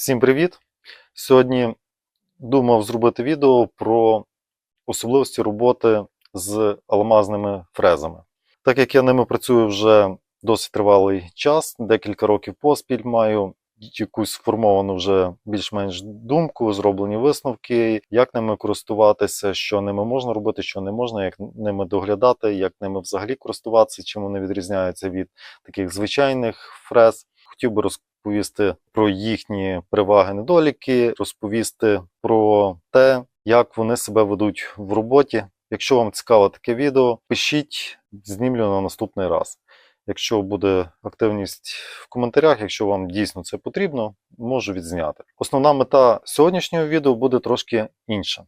Всім привіт! Сьогодні думав зробити відео про особливості роботи з алмазними фрезами. Так як я ними працюю вже досить тривалий час, декілька років поспіль маю якусь сформовану вже більш-менш думку, зроблені висновки, як ними користуватися, що ними можна робити, що не можна, як ними доглядати, як ними взагалі користуватися, чим вони відрізняються від таких звичайних фрез. Хотів би розповісти про їхні переваги, недоліки, розповісти про те, як вони себе ведуть в роботі. Якщо вам цікаво таке відео, пишіть, знімлю на наступний раз. Якщо буде активність в коментарях, якщо вам дійсно це потрібно, можу відзняти. Основна мета сьогоднішнього відео буде трошки інша.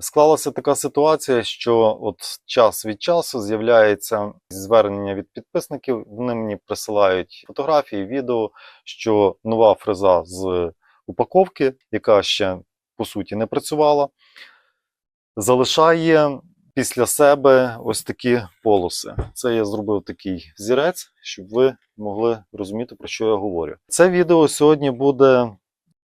Склалася така ситуація, що от час від часу з'являється звернення від підписників. Вони мені присилають фотографії, відео, що нова фреза з упаковки, яка ще по суті не працювала, залишає після себе ось такі полоси. Це я зробив такий зірець, щоб ви могли розуміти, про що я говорю. Це відео сьогодні буде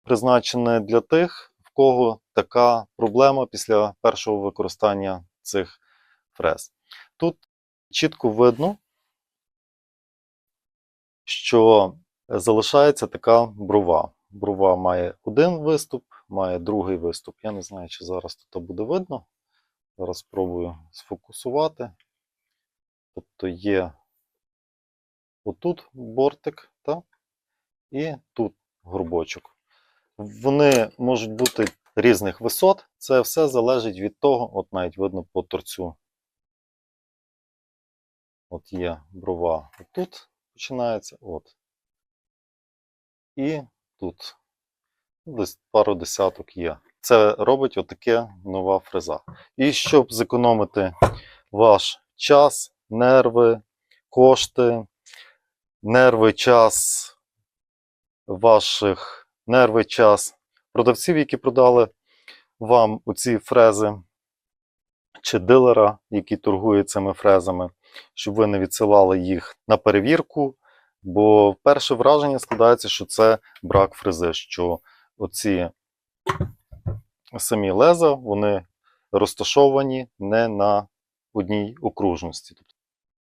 призначене для тих, кого така проблема після першого використання цих фрез. Тут чітко видно, що залишається така брова. Брова має один виступ, має другий виступ. Я не знаю, чи зараз тут буде видно. Зараз спробую сфокусувати. Тобто є отут бортик, так? і тут горбочок. Вони можуть бути різних висот. Це все залежить від того, от навіть видно по торцю. От є брова отут починається, от. І тут. Десь пару десяток є. Це робить отаке нова фреза. І щоб зекономити ваш час, нерви, кошти, нерви, час ваших нерви, час продавців, які продали вам оці фрези, чи дилера, які торгують цими фрезами, щоб ви не відсилали їх на перевірку. Бо перше враження складається, що це брак фрези, що оці самі леза, вони розташовані не на одній окружності.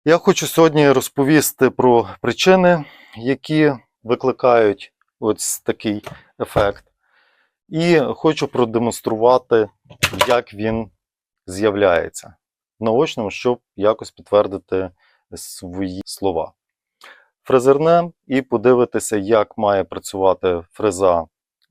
Я хочу сьогодні розповісти про причини, які викликають ось такий ефект. І хочу продемонструвати, як він з'являється наочно, щоб якось підтвердити свої слова. Фрезернем і подивитися, як має працювати фреза,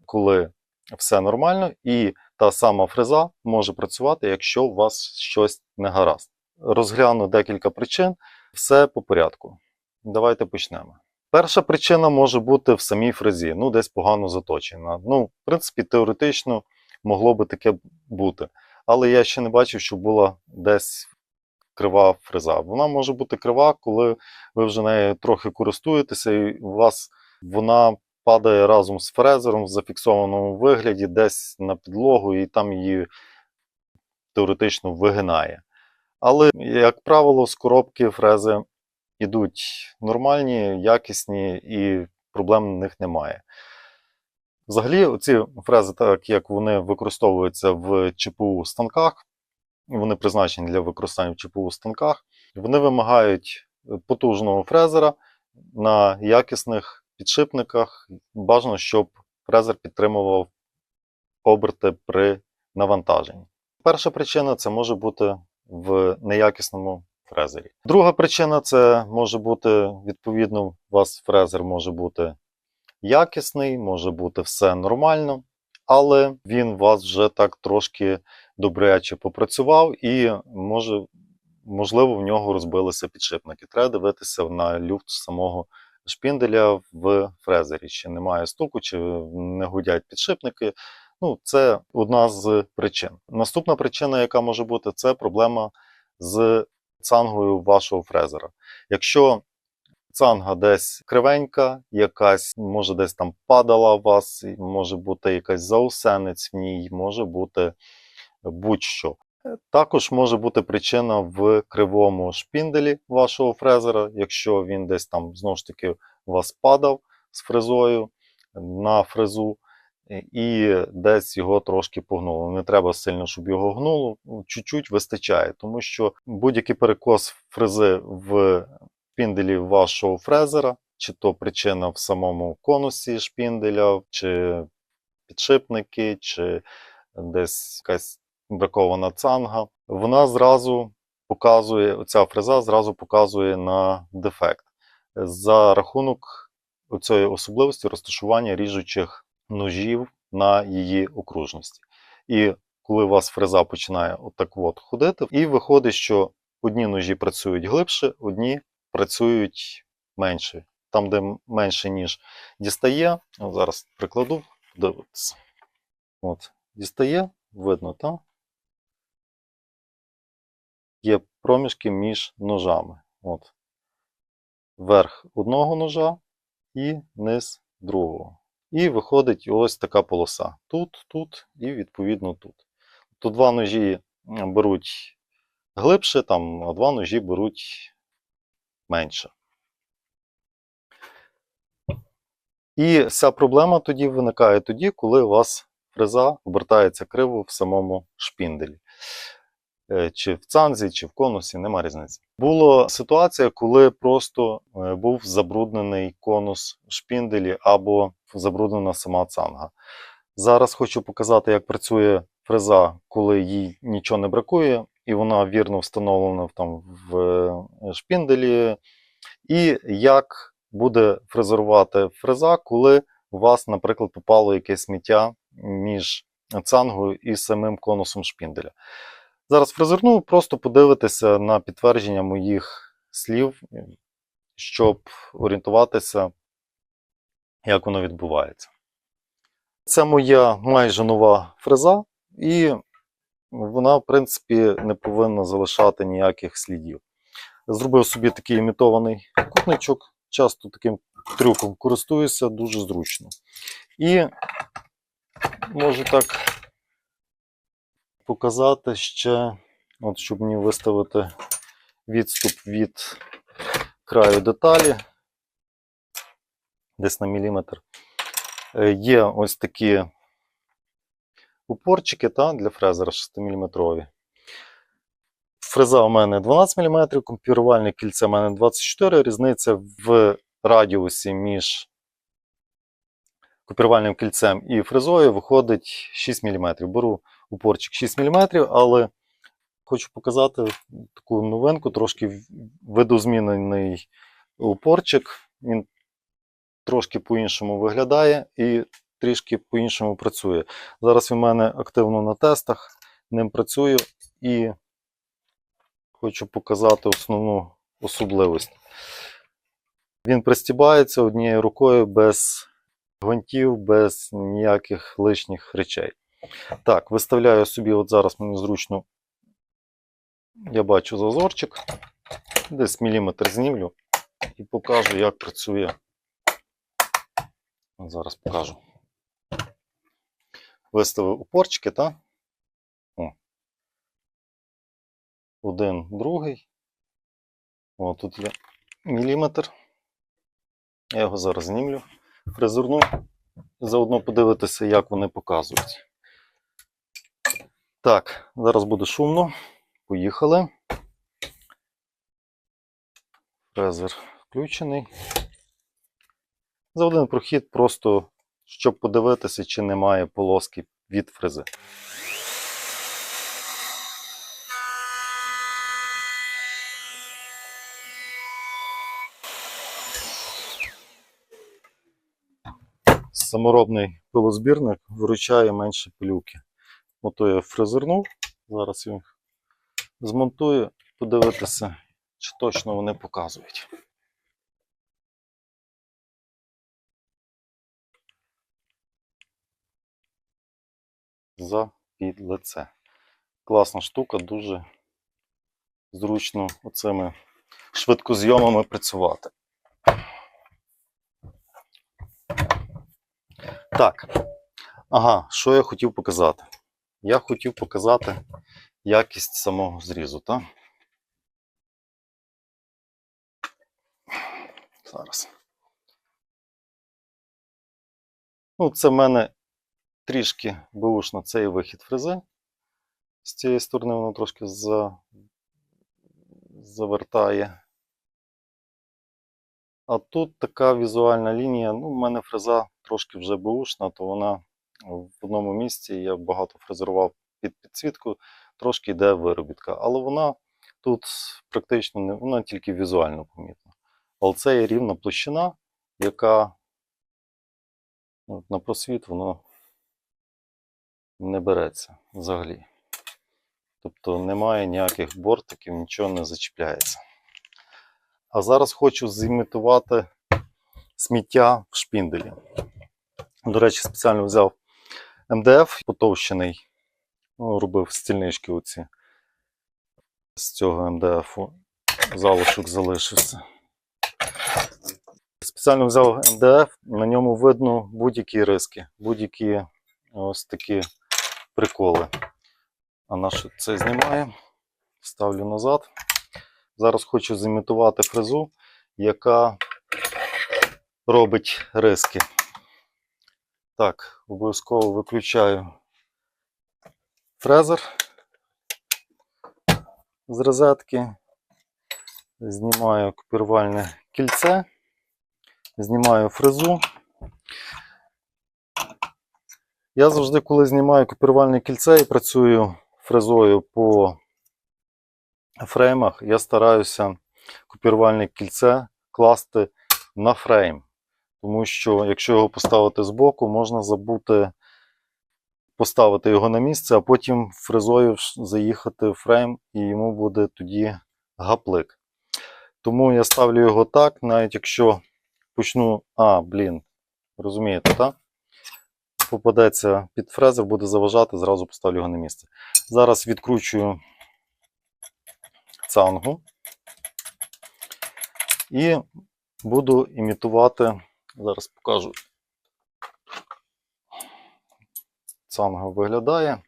коли все нормально, і та сама фреза може працювати, якщо у вас щось не гаразд. Розгляну декілька причин, все по порядку. Давайте почнемо. Перша причина може бути в самій фрезі, ну десь погано заточена. Ну, в принципі, теоретично могло би таке бути. Але я ще не бачив, що була десь крива фреза. Вона може бути крива, коли ви вже нею трохи користуєтеся, і у вас вона падає разом з фрезером в зафіксованому вигляді десь на підлогу, і там її теоретично вигинає. Але, як правило, з коробки фрези йдуть нормальні, якісні і проблем в них немає. Взагалі, ці фрези, так як вони використовуються в ЧПУ станках, вони призначені для використання в ЧПУ станках, вони вимагають потужного фрезера на якісних підшипниках. Бажано, щоб фрезер підтримував оберти при навантаженні. Перша причина це може бути в неякісному фрезері. Друга причина це може бути, відповідно, у вас фрезер може бути якісний, може бути все нормально, але він вас вже так трошки добряче попрацював і може, можливо, в нього розбилися підшипники. Треба дивитися на люфт самого шпінделя в фрезері. Чи немає стуку, чи не гудять підшипники. Ну, це одна з причин. Наступна причина, яка може бути, це проблема з цангою вашого фрезера. Якщо цанга десь кривенька, якась, може десь там падала у вас, може бути якась заусенець в ній, може бути будь-що. Також може бути причина в кривому шпінделі вашого фрезера, якщо він десь там знову ж таки у вас падав з фрезою на фрезу, і десь його трошки погнуло. Не треба сильно, щоб його гнуло, ну, чуть-чуть вистачає, тому що будь-який перекос фрези в шпінделі вашого фрезера, чи то причина в самому конусі шпінделя, чи підшипники, чи десь якась бракована цанга, вона зразу показує, оця фреза зразу показує на дефект за рахунок цієї особливості розташування ріжучих ножів на її окружності. І коли у вас фреза починає отак от ходити, і виходить, що одні ножі працюють глибше, одні працюють менше. Там, де менше ніж дістає, зараз прикладу, подивитися. От, дістає, видно, так? Є проміжки між ножами. От. Верх одного ножа і низ другого. І виходить ось така полоса. Тут, тут і відповідно тут. Тут два ножі беруть глибше, там, а два ножі беруть менше. І вся проблема тоді виникає тоді, коли у вас фреза обертається криво в самому шпінделі. Е, Чи в цанзі, чи в конусі, нема різниці. Була ситуація, коли просто е, був забруднений конус шпінделі або забруднена сама цанга. Зараз хочу показати, як працює фреза, коли їй нічого не бракує, і вона вірно встановлена там в е, шпінделі, і як буде фрезерувати фреза, коли у вас, наприклад, попало якесь сміття між цангою і самим конусом шпінделя. Зараз фрезерну, просто подивитися на підтвердження моїх слів, щоб орієнтуватися, як воно відбувається. Це моя майже нова фреза, і вона, в принципі, не повинна залишати ніяких слідів. Зробив собі такий імітований кутничок, часто таким трюком користуюся, дуже зручно. І можу так показати ще, от щоб мені виставити відступ від краю деталі, десь на міліметр. Е, Є ось такі упорчики та, для фрезера 6-мм. Фреза у мене 12 мм, компірувальне кільце у мене 24 Різниця в радіусі між копірувальним кільцем і фрезою виходить 6 мм. Беру упорчик 6 мм, але хочу показати таку новинку, трошки видозмінений упорчик. Він трошки по-іншому виглядає і трішки по-іншому працює. Зараз він у мене активно на тестах, ним працюю і хочу показати основну особливість. Він пристібається однією рукою без гвинтів, без ніяких лишніх речей. Так, виставляю собі, от зараз мені зручно, я бачу зазорчик, десь міліметр знімлю і покажу, як працює. Зараз покажу. Виставив упорчики, так? О. Один, другий. О, тут є міліметр. Я його зараз знімлю, фрезерну заодно подивитися, як вони показують. Так, зараз буде шумно. Поїхали. Фрезер включений. За один прохід, просто щоб подивитися, чи немає полоски від фрези. Саморобний пилозбірник виручає менше пилюки. Ото я фрезернув. Зараз його змонтую, подивитися, чи точно вони показують. За під лице. Класна штука, дуже зручно оцими швидкозйомами працювати. Так. Ага, що я хотів показати? Я хотів показати якість самого зрізу, так? Зараз. Ну, це в мене трішки бушно цей вихід фрези. З цієї сторони воно трошки за... завертає. А тут така візуальна лінія. Ну, в мене фреза трошки вже бушна, то вона в одному місці я багато фрезерував під підсвітку, трошки йде виробітка. Але вона тут практично не вона тільки візуально помітна. Але це є рівна площина, яка от, на просвіт воно не береться взагалі. Тобто немає ніяких бортиків, нічого не зачіпляється. А зараз хочу зімітувати сміття в шпінделі. До речі, спеціально взяв МДФ потовщений, ну, робив стільнички оці. З цього МДФу залишок залишився. Спеціально взяв МДФ, на ньому видно будь-які риски, будь-які ось такі приколи. А наше це знімаю, ставлю назад. Зараз хочу зімітувати фрезу, яка робить риски. Так, обов'язково виключаю фрезер з розетки, знімаю копірувальне кільце, знімаю фрезу. Я завжди, коли знімаю копірувальне кільце і працюю фрезою по фреймах, я стараюся копірувальне кільце класти на фрейм. Тому що, якщо його поставити збоку, можна забути поставити його на місце, а потім фрезою заїхати в фрейм, і йому буде тоді гаплик. Тому я ставлю його так, навіть якщо почну. А, блін, розумієте, так? Попадеться під фрезер, буде заважати, зразу поставлю його на місце. Зараз відкручую цангу і буду імітувати. Зараз покажу. Цанга виглядає.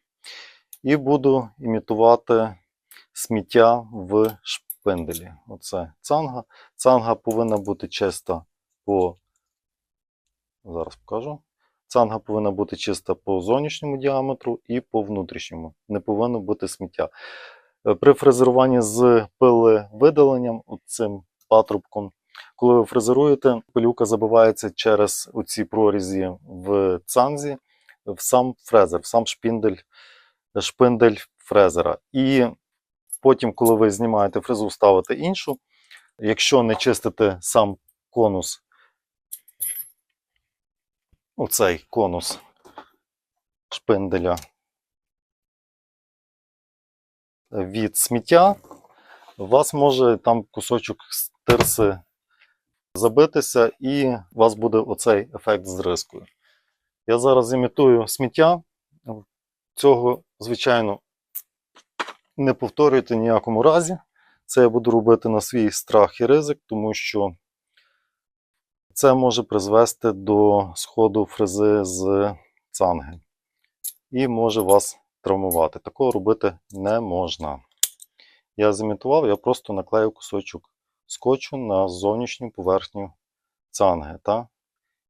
І буду імітувати сміття в шпинделі. Оце цанга. Цанга повинна бути чиста по. Зараз покажу. Цанга повинна бути чиста по зовнішньому діаметру і по внутрішньому. Не повинно бути сміття. Е, При фрезеруванні з пилевидаленням, цим патрубком, коли ви фрезеруєте, пилюка забивається через оці прорізі в цанзі, в сам фрезер, в сам шпіндель, шпиндель фрезера. І потім, коли ви знімаєте фрезу, ставите іншу. Якщо не чистите сам конус, оцей конус шпинделя від сміття, у вас може там кусочок стирси забитися, і у вас буде оцей ефект з рискою. Я зараз імітую сміття. Цього, звичайно, не повторюйте ніякому разі. Це я буду робити на свій страх і ризик, тому що це може призвести до сходу фрези з цанги і може вас травмувати. Такого робити не можна. Я зімітував, я просто наклею кусочок скотчу на зовнішню поверхню цанги. Та?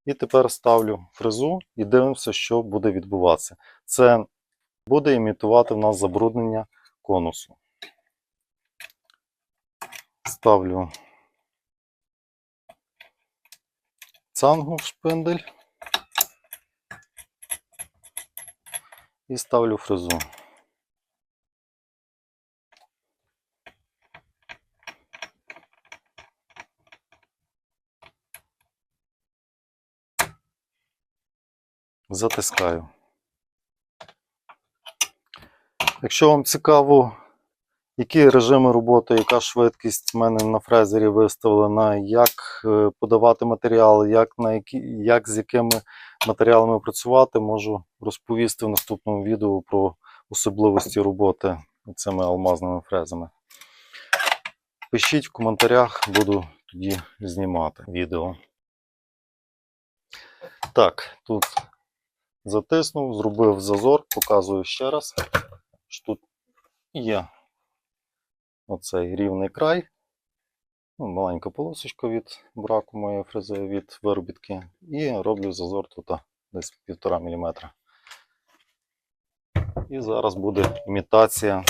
І тепер ставлю фрезу і дивимося, що буде відбуватися. Це буде імітувати в нас забруднення конусу. Ставлю цангу в шпиндель і ставлю фрезу. Затискаю. Якщо вам цікаво, які режими роботи, яка швидкість в мене на фрезері виставлена, як е, подавати матеріал, як, на які, як з якими матеріалами працювати, можу розповісти в наступному відео про особливості роботи цими алмазними фрезами. Пишіть в коментарях, буду тоді знімати відео. Так, тут затиснув, зробив зазор, показую ще раз, що тут є оцей рівний край. Ну, маленька полосочка від браку моєї фрези від виробітки. І роблю зазор тут десь 1,5 мм. І зараз буде імітація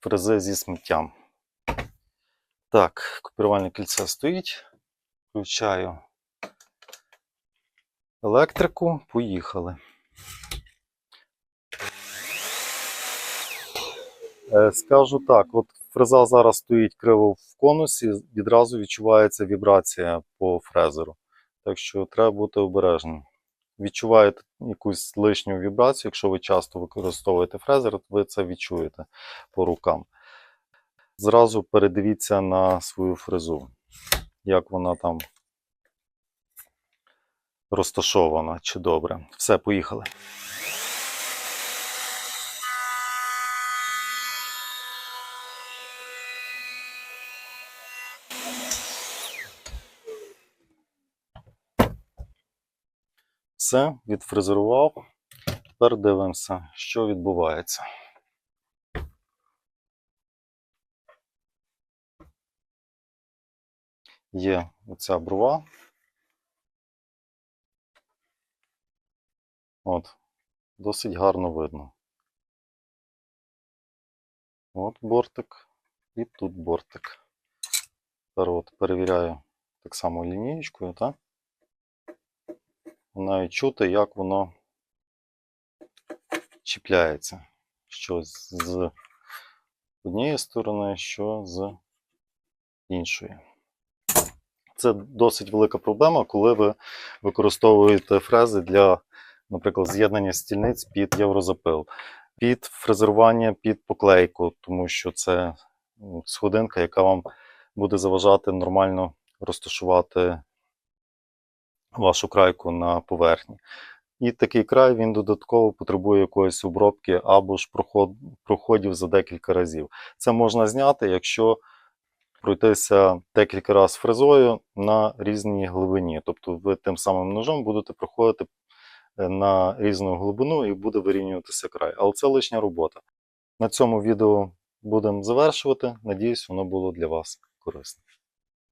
фрези зі сміттям. Так, копірувальне кільце стоїть. Включаю електрику. Поїхали. Е, Скажу так, от фреза зараз стоїть криво в конусі, відразу відчувається вібрація по фрезеру. Так що треба бути обережним. Відчуваєте якусь лишню вібрацію, якщо ви часто використовуєте фрезер, ви це відчуєте по рукам. Зразу передивіться на свою фрезу, як вона там розташована чи добре. Все, поїхали. Все, відфрезерував. Тепер дивимося, що відбувається. Є оця брова. От, досить гарно видно. От бортик і тут бортик. Тепер от перевіряю так само лінієчкою, так? навіть чути, як воно чіпляється. Що з однієї сторони, що з іншої. Це досить велика проблема, коли ви використовуєте фрези для, наприклад, з'єднання стільниць під єврозапил, під фрезерування під поклейку, тому що це ну, сходинка, яка вам буде заважати нормально розташувати вашу крайку на поверхні. І такий край він додатково потребує якоїсь обробки або ж проход, проходів за декілька разів. Це можна зняти, якщо пройтися декілька разів фрезою на різній глибині. Тобто ви тим самим ножом будете проходити на різну глибину і буде вирівнюватися край. Але це лишня робота. На цьому відео будемо завершувати. Надіюсь, воно було для вас корисне.